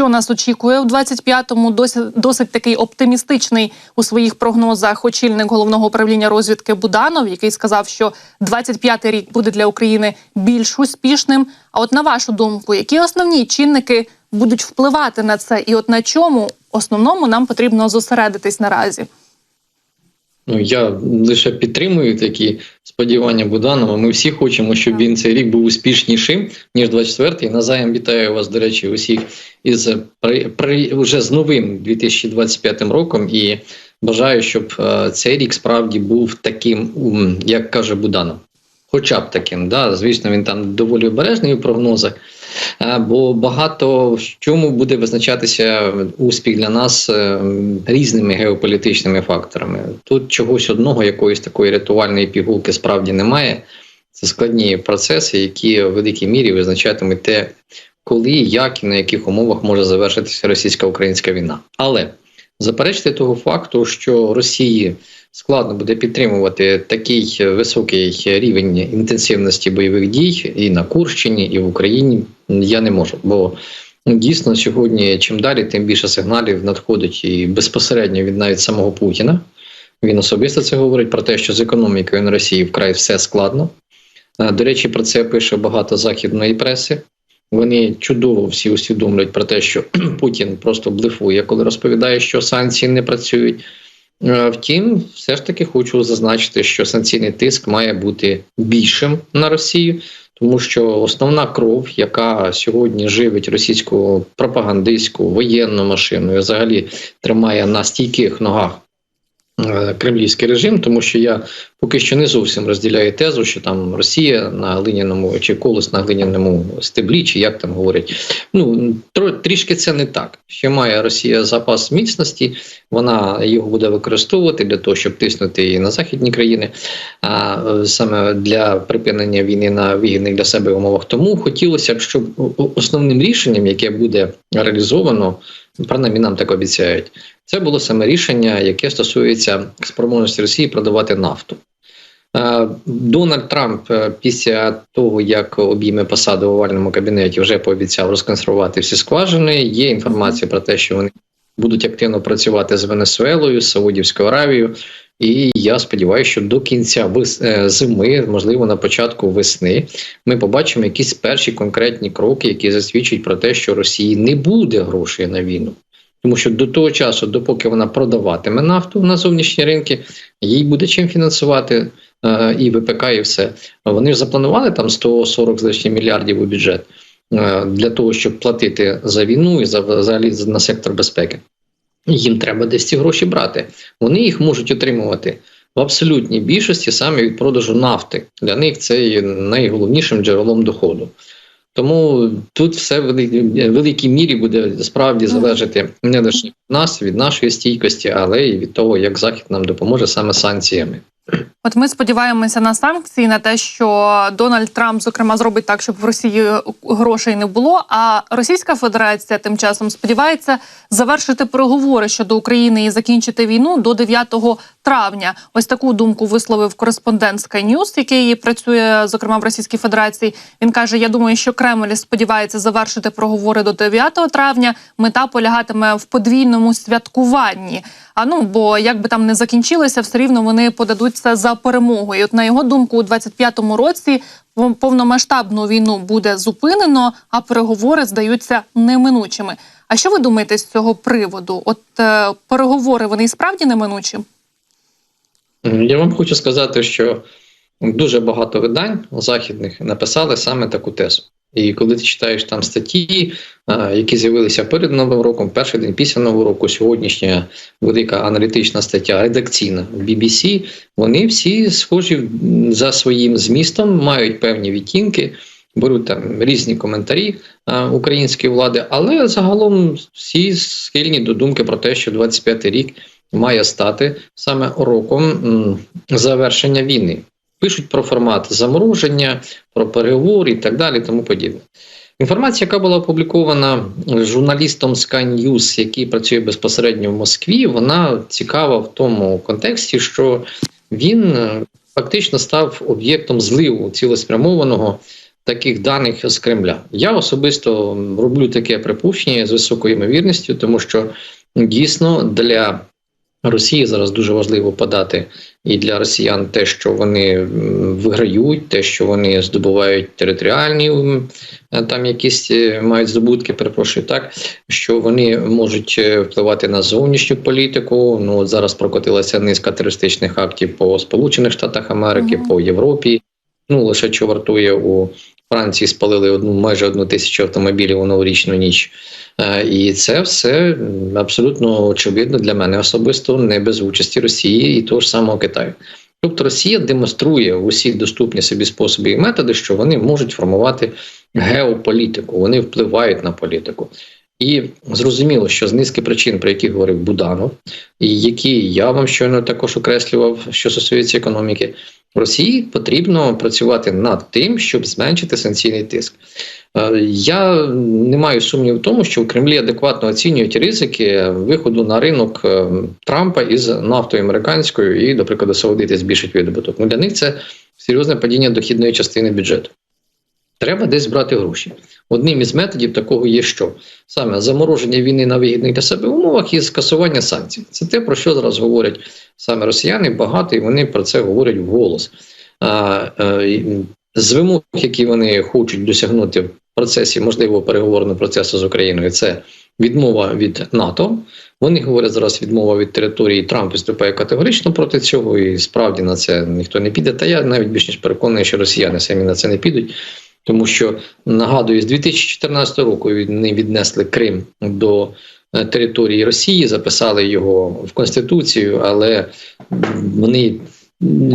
що нас очікує у 25-му. Досить, досить такий оптимістичний у своїх прогнозах очільник головного управління розвідки Буданов, який сказав, що 25-й рік буде для України більш успішним. А от на вашу думку, які основні чинники будуть впливати на це, і от на чому основному нам потрібно зосередитись наразі? Ну я лише підтримую такі сподівання Буданова. Ми всі хочемо, щоб він цей рік був успішнішим ніж 24-й. Назаєм вітаю вас, до речі, усіх із при, при вже з новим 2025 роком і бажаю, щоб е, цей рік справді був таким, як каже Буданов. Хоча б таким, да, звісно, він там доволі обережний у прогнозах, бо багато в чому буде визначатися успіх для нас е, різними геополітичними факторами. Тут чогось одного, якоїсь такої рятувальної пігулки справді немає. Це складні процеси, які в великій мірі визначатимуть те, коли, як і на яких умовах може завершитися російсько-українська війна. Але заперечити того факту, що Росії складно буде підтримувати такий високий рівень інтенсивності бойових дій і на Курщині, і в Україні я не можу. Бо ну, дійсно сьогодні, чим далі, тим більше сигналів надходить і безпосередньо від навіть самого Путіна. Він особисто це говорить про те, що з економікою на Росії вкрай все складно. Е, До речі, про це пише багато західної преси. Вони чудово всі усвідомлюють про те, що Путін просто блефує, коли розповідає, що санкції не працюють. Е, Втім, все ж таки хочу зазначити, що санкційний тиск має бути більшим на Росію, тому що основна кров, яка сьогодні живить російську пропагандистську воєнну машину, і взагалі тримає на стійких ногах кремлівський режим, тому що я поки що не зовсім розділяю тезу, що там Росія на глиняному чи колос на глиняному стеблі, чи як там говорять. Ну трішки це не так. Ще має Росія запас міцності, вона його буде використовувати для того, щоб тиснути і на західні країни, а е, саме для припинення війни на вигідних для себе умовах. Тому хотілося б, щоб основним рішенням, яке буде реалізовано, принаймні нам так обіцяють, це було саме рішення, яке стосується спроможності Росії продавати нафту. Е, Дональд Трамп е, після того, як обійме посаду в овальному кабінеті, вже пообіцяв розконсервувати всі скважини. Є інформація про те, що вони будуть активно працювати з Венесуелою, з Саудівською Аравією. І я сподіваюся, що до кінця е, зими, можливо, на початку весни, ми побачимо якісь перші конкретні кроки, які засвідчують про те, що Росії не буде грошей на війну. Тому що до того часу, допоки вона продаватиме нафту на зовнішні ринки, їй буде чим фінансувати е, і ВПК, і все. Вони ж запланували там 140 з мільярдів у бюджет е, для того, щоб платити за війну і за взагалі на сектор безпеки. Їм треба десь ці гроші брати. Вони їх можуть отримувати в абсолютній більшості саме від продажу нафти. Для них це є найголовнішим джерелом доходу. Тому тут все в великій, мірі буде справді залежати не лише від нас, від нашої стійкості, але й від того, як Захід нам допоможе саме санкціями. От ми сподіваємося на санкції, на те, що Дональд Трамп, зокрема, зробить так, щоб в Росії грошей не було. А Російська Федерація тим часом сподівається завершити переговори щодо України і закінчити війну до 9 травня. Ось таку думку висловив кореспондент Sky News, який працює зокрема в Російській Федерації. Він каже: Я думаю, що Кремль сподівається завершити переговори до 9 травня. Мета полягатиме в подвійному святкуванні. А ну бо як би там не закінчилося, все рівно вони подадуться за перемогу. І от на його думку, у 25-му році повномасштабну війну буде зупинено, а переговори здаються неминучими. А що ви думаєте з цього приводу? От е, переговори вони і справді неминучі? Я вам хочу сказати, що дуже багато видань західних написали саме таку тезу. І коли ти читаєш там статті, які з'явилися перед новим роком, перший день після нового року, сьогоднішня велика аналітична стаття, редакційна BBC, вони всі схожі за своїм змістом, мають певні відтінки, беруть там різні коментарі української влади, але загалом всі схильні до думки про те, що 25-й рік має стати саме роком завершення війни. Пишуть про формат замороження, про переговори і так далі, тому подібне. Інформація, яка була опублікована журналістом Sky News, який працює безпосередньо в Москві, вона цікава в тому контексті, що він е, фактично став об'єктом зливу цілеспрямованого таких даних з Кремля. Я особисто роблю таке припущення з високою ймовірністю, тому що дійсно для Росії зараз дуже важливо подати і для росіян те, що вони виграють, те, що вони здобувають територіальні там якісь е, мають здобутки, перепрошую, так що вони можуть е, впливати на зовнішню політику. Ну от зараз прокотилася низка терористичних актів по Сполучених Штатах Америки, Мгм. по Європі. Ну лише що вартує у Франції спалили одну майже одну тисячу автомобілів у новорічну ніч. Е, І це все абсолютно очевидно для мене особисто не без участі Росії і того ж самого Китаю. Тобто Росія демонструє в усіх доступні собі способи і методи, що вони можуть формувати геополітику, вони впливають на політику. І зрозуміло, що з низки причин, про які говорив Буданов, і які я вам щойно також окреслював, що стосується економіки, Росії потрібно працювати над тим, щоб зменшити санкційний тиск. Е, Я не маю сумніву в тому, що в Кремлі адекватно оцінюють ризики виходу на ринок е, Трампа із нафтою американською і, до прикладу, Саудити збільшить видобуток. Ну для них це серйозне падіння дохідної частини бюджету. Треба десь брати гроші. Одним із методів такого є що саме замороження війни на вигідних для себе умовах і скасування санкцій. Це те, про що зараз говорять саме росіяни, багато, і вони про це говорять вголос. Е, з вимог, які вони хочуть досягнути процесі можливого переговорного процесу з Україною, це відмова від НАТО. Вони говорять зараз відмова від території. Трамп виступає категорично проти цього, і справді на це ніхто не піде. Та я навіть більш ніж переконаний, що росіяни самі на це не підуть. Тому що нагадую, з 2014 року вони віднесли Крим до е, території Росії, записали його в Конституцію, але вони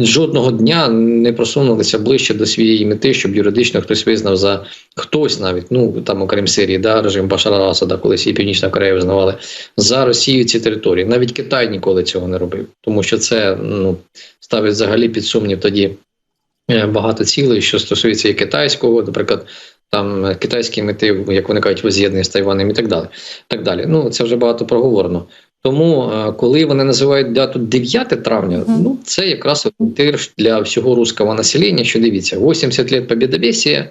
жодного дня не просунулися ближче до своєї мети, щоб юридично хтось визнав за хтось навіть, ну там окрім Сирії, да, режим Башара Асада, колись і Північна Корея визнавали за Росію ці території. Навіть Китай ніколи цього не робив, тому що це ну ставить взагалі під сумнів тоді е, багато цілей, що стосується і китайського, наприклад. Там е, китайські мети, як вони кажуть, воз'єднання з Тайванем і так далі. Так далі. Ну це вже багато проговорено. Тому, е, коли вони називають дату 9 травня, ну це якраз тирш для всього руського населення. Що дивіться, 80 лет побєдобєсія,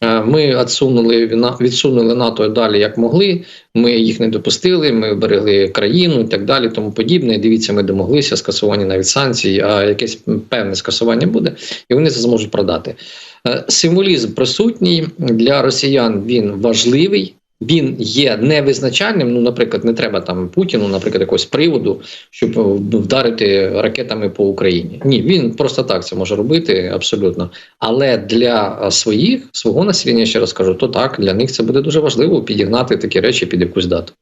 е, Ми відсунули відсунули НАТО далі, як могли. Ми їх не допустили. Ми берегли країну і так далі. Тому подібне. Дивіться, ми домоглися скасування навіть санкцій, а якесь певне скасування буде, і вони це зможуть продати. Е, Символізм присутній для росіян. Він важливий. Він є невизначальним. Ну, наприклад, не треба там Путіну, наприклад, якогось приводу, щоб е, вдарити ракетами по Україні. Ні, він просто так це може робити абсолютно. Але для е, своїх свого населення, ще раз кажу, то так для них це буде дуже важливо підігнати такі речі під якусь дату.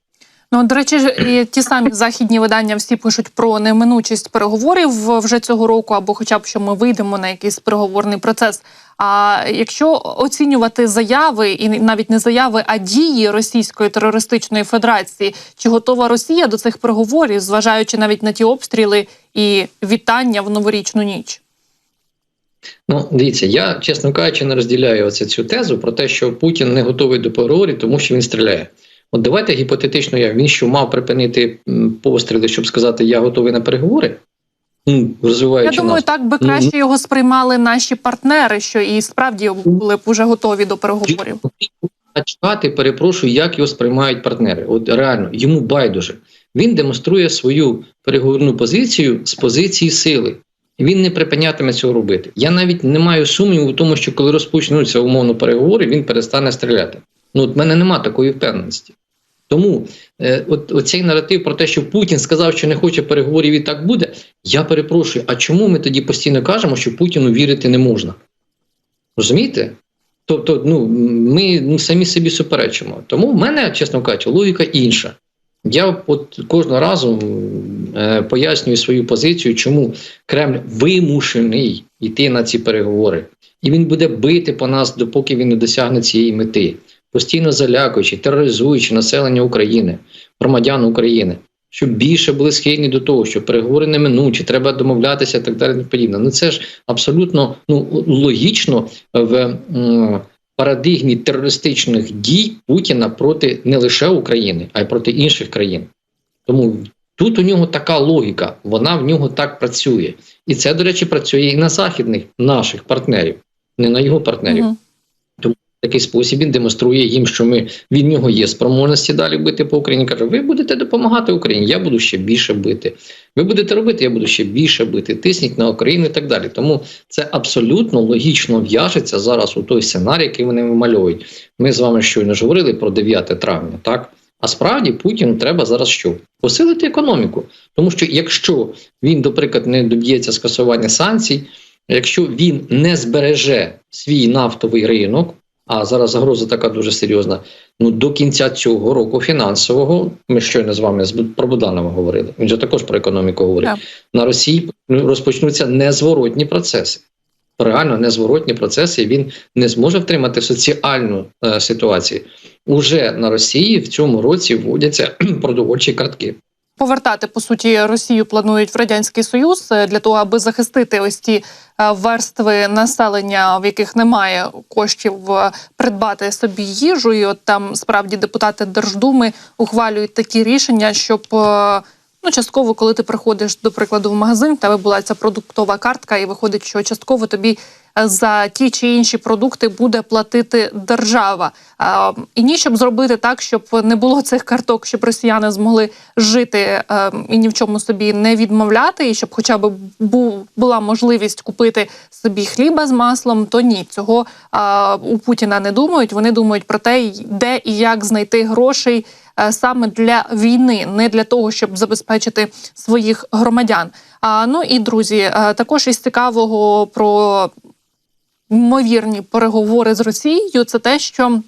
Ну, до речі, і ті самі західні видання всі пишуть про неминучість переговорів вже цього року, або хоча б що ми вийдемо на якийсь переговорний процес. А якщо оцінювати заяви і навіть не заяви, а дії Російської терористичної федерації, чи готова Росія до цих переговорів, зважаючи навіть на ті обстріли і вітання в новорічну ніч? Ну, дивіться, я, чесно кажучи, не розділяю оце цю тезу про те, що Путін не готовий до переговорів, тому що він стріляє. От давайте гіпотетично, я він що мав припинити постріли, щоб сказати, я готовий на переговори. Ну, Я думаю, нас. так би краще його сприймали наші партнери, що і справді були б уже готові до переговорів. А перепрошую, як його сприймають партнери. От реально, йому байдуже. Він демонструє свою переговорну позицію з позиції сили. Він не припинятиме цього робити. Я навіть не маю сумніву в тому, що коли розпочнуться умовно переговори, він перестане стріляти. Ну, от в мене нема такої впевненості. Тому е, от, оцей наратив про те, що Путін сказав, що не хоче переговорів і так буде. Я перепрошую, а чому ми тоді постійно кажемо, що Путіну вірити не можна? Розумієте? Тобто, ну ми ну, самі собі суперечимо. Тому в мене, чесно кажучи, логіка інша. Я от кожного разу е, пояснюю свою позицію, чому Кремль вимушений йти на ці переговори, і він буде бити по нас, допоки він не досягне цієї мети, постійно залякуючи, тероризуючи населення України, громадян України, щоб більше були схильні до того, що переговори неминучі, треба домовлятися і так далі. і подібне. Ну це ж абсолютно ну логічно в парадигмі терористичних дій Путіна проти не лише України, а й проти інших країн. Тому тут у нього така логіка, вона в нього так працює. І це, до речі, працює і на західних наших партнерів, не на його партнерів. Мгм. Такий спосіб він демонструє їм, що ми від нього є спроможності далі бити по Україні. Каже: ви будете допомагати Україні, я буду ще більше бити. Ви будете робити, я буду ще більше бити. Тисніть на Україну і так далі. Тому це абсолютно логічно в'яжеться зараз у той сценарій, який вони вимальовують. Ми з вами щойно ж говорили про 9 травня, так? А справді Путіну треба зараз що? Посилити економіку. Тому що якщо він, до прикладу, не доб'ється скасування санкцій, якщо він не збереже свій нафтовий ринок, а зараз загроза така дуже серйозна. Ну до кінця цього року фінансового ми щойно з вами про Буданова говорили. Він же також про економіку говорить. Так. На Росії ну, розпочнуться незворотні процеси. Реально незворотні процеси, і він не зможе втримати соціальну е, ситуацію. Уже на Росії в цьому році вводяться продовольчі картки. Повертати по суті Росію планують в радянський союз е, для того, аби захистити ось ті е, верстви населення, в яких немає коштів е, придбати собі їжу. І от там справді депутати Держдуми ухвалюють такі рішення, щоб. Ну, частково, коли ти приходиш, до прикладу, в магазин, в тебе була ця продуктова картка, і виходить, що частково тобі е, за ті чи інші продукти буде платити держава. І ні, щоб зробити так, щоб не було цих карток, щоб росіяни змогли жити е, і ні в чому собі не відмовляти, і щоб хоча б була можливість купити собі хліба з маслом, то ні, цього у Путіна не думають. Вони думають про те, де і як знайти грошей саме для війни, не для того, щоб забезпечити своїх громадян. А ну і друзі, е, також із цікавого про ймовірні переговори з Росією, це те, що.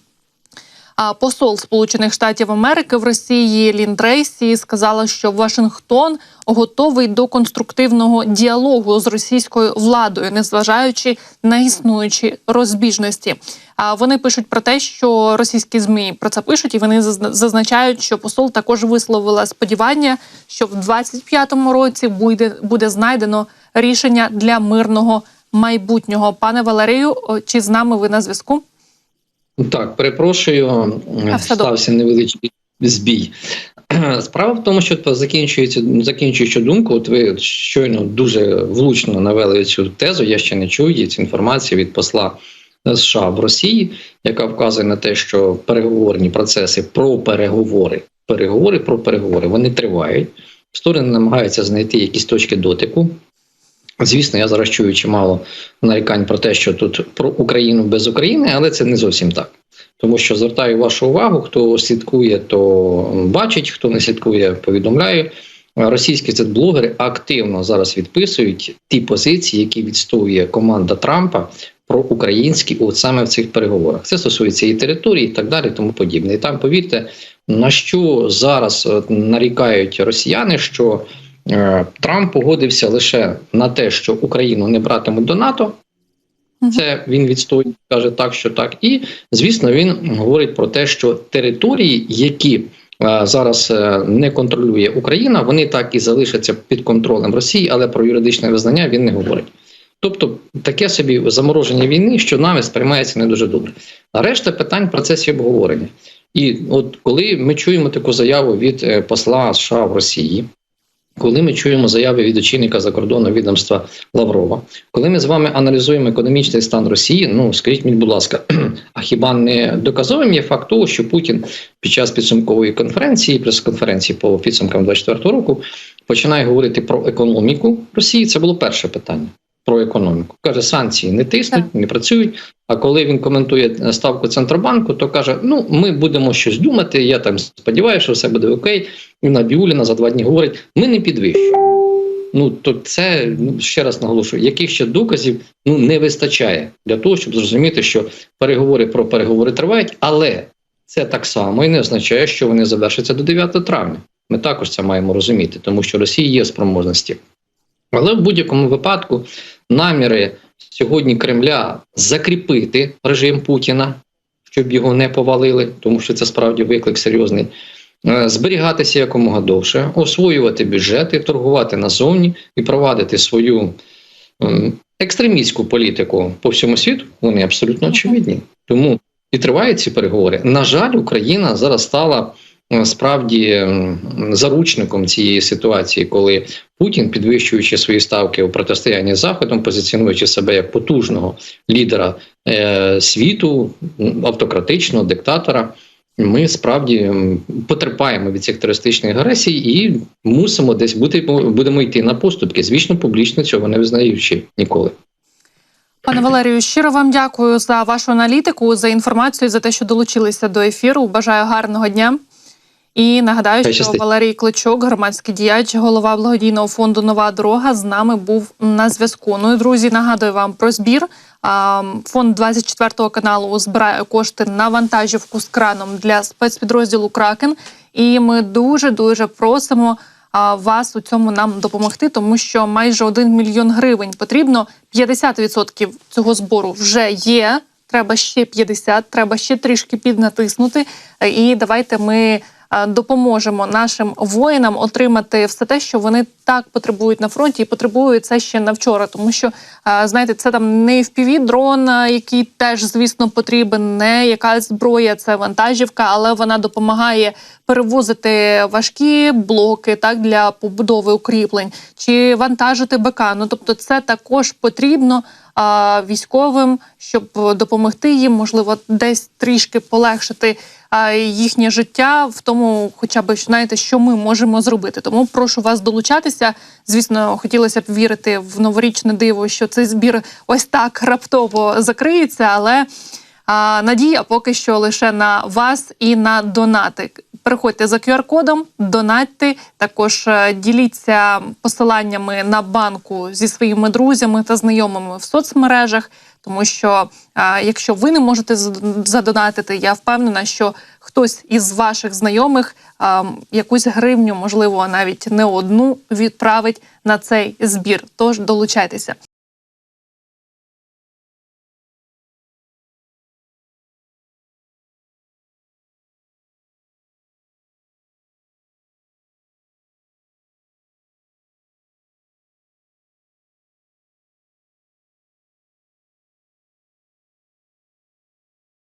Посол Сполучених Штатів Америки в Росії Лін Трейсі сказала, що Вашингтон готовий до конструктивного діалогу з російською владою, незважаючи на існуючі розбіжності. А вони пишуть про те, що російські змі про це пишуть, і вони зазна- зазначають, що посол також висловила сподівання, що в 25-му році буде, буде знайдено рішення для мирного майбутнього. Пане Валерію, чи з нами ви на зв'язку? Так, перепрошую, А, стався невеличкий збій. Справа в тому, що закінчується, закінчуючи думку, от ви щойно дуже влучно навели цю тезу. Я ще не чув її цю інформацію від посла США в Росії, яка вказує на те, що переговорні процеси про переговори, переговори про переговори, вони тривають. Сторони намагаються знайти якісь точки дотику. Звісно, я зараз чую чимало нарікань про те, що тут про Україну без України, але це не зовсім так. Тому що звертаю вашу увагу, хто слідкує, то бачить, хто не слідкує, повідомляю. Російські блогери активно зараз відписують ті позиції, які відстоює команда Трампа про українські, от саме в цих переговорах. Це стосується і території, і так далі, тому подібне. І там повірте, на що зараз нарікають росіяни, що е, Трамп погодився лише на те, що Україну не братимуть до НАТО. Це він відстоює, каже так, що так. І звісно, він говорить про те, що території, які е, зараз е, не контролює Україна, вони так і залишаться під контролем Росії, але про юридичне визнання він не говорить. Тобто таке собі замороження війни, що нами сприймається не дуже добре. А решта питань в процесі обговорення. І от коли ми чуємо таку заяву від е, посла США в Росії, коли ми чуємо заяви від очільника закордонного відомства Лаврова, коли ми з вами аналізуємо економічний стан Росії, ну скажіть мені, будь ласка, а хіба не доказовим є факт того, що Путін під час підсумкової конференції, прес-конференції по підсумкам 24 року, починає говорити про економіку Росії? Це було перше питання. Про економіку каже, санкції не тиснуть, не працюють. А коли він коментує ставку центробанку, то каже: Ну, ми будемо щось думати. Я там сподіваюся, що все буде окей. І Набіуліна за два дні говорить: ми не підвищуємо. Ну то це ну, ще раз наголошую, яких ще доказів ну не вистачає для того, щоб зрозуміти, що переговори про переговори тривають, але це так само і не означає, що вони завершаться до 9 травня. Ми також це маємо розуміти, тому що Росія є спроможності. Але в будь-якому випадку наміри сьогодні Кремля закріпити режим Путіна, щоб його не повалили, тому що це справді виклик серйозний. е, Зберігатися якомога довше, освоювати бюджети, торгувати назовні і провадити свою ем, екстремістську політику по всьому світу, вони абсолютно очевидні. Тому і тривають ці переговори. На жаль, Україна зараз стала справді ем, заручником цієї ситуації, коли Путін, підвищуючи свої ставки у протистоянні з Заходом, позиціонуючи себе як потужного лідера е, світу, автократичного диктатора. Ми справді потерпаємо від цих терористичних агресій і мусимо десь бути будемо йти на поступки. Звісно, публічно цього не визнаючи ніколи. Пане Валерію, щиро вам дякую за вашу аналітику, за інформацію, за те, що долучилися до ефіру. Бажаю гарного дня. І нагадаю, що. Валерій Клочок, громадський діяч, голова благодійного фонду Нова дорога з нами був на зв'язку. Ну і друзі, нагадую вам про збір. Фонд 24 каналу збирає кошти на вантажівку з краном для спецпідрозділу Кракен. І ми дуже дуже просимо вас у цьому нам допомогти, тому що майже 1 мільйон гривень потрібно. 50% цього збору вже є. Треба ще 50, треба ще трішки піднатиснути. І давайте ми допоможемо нашим воїнам отримати все те, що вони так потребують на фронті, і потребують це ще на вчора. Тому що е, знаєте, це там не fpv дрон, е, який теж звісно потрібен, не якась зброя, це вантажівка, але вона допомагає перевозити важкі блоки так для побудови укріплень чи вантажити БК. Ну тобто, це також потрібно а, військовим, щоб допомогти їм, можливо, десь трішки полегшити а, їхнє життя в тому, хоча б знаєте, що ми можемо зробити. Тому прошу вас долучатися. Звісно, хотілося б вірити в новорічне диво, що цей збір ось так раптово закриється, але. А, надія поки що лише на вас і на донати. Переходьте за QR-кодом, донатьте. Також е, діліться посиланнями на банку зі своїми друзями та знайомими в соцмережах. Тому що якщо ви не можете задонатити, я впевнена, що хтось із ваших знайомих якусь гривню, можливо, навіть не одну, відправить на цей збір. Тож долучайтеся.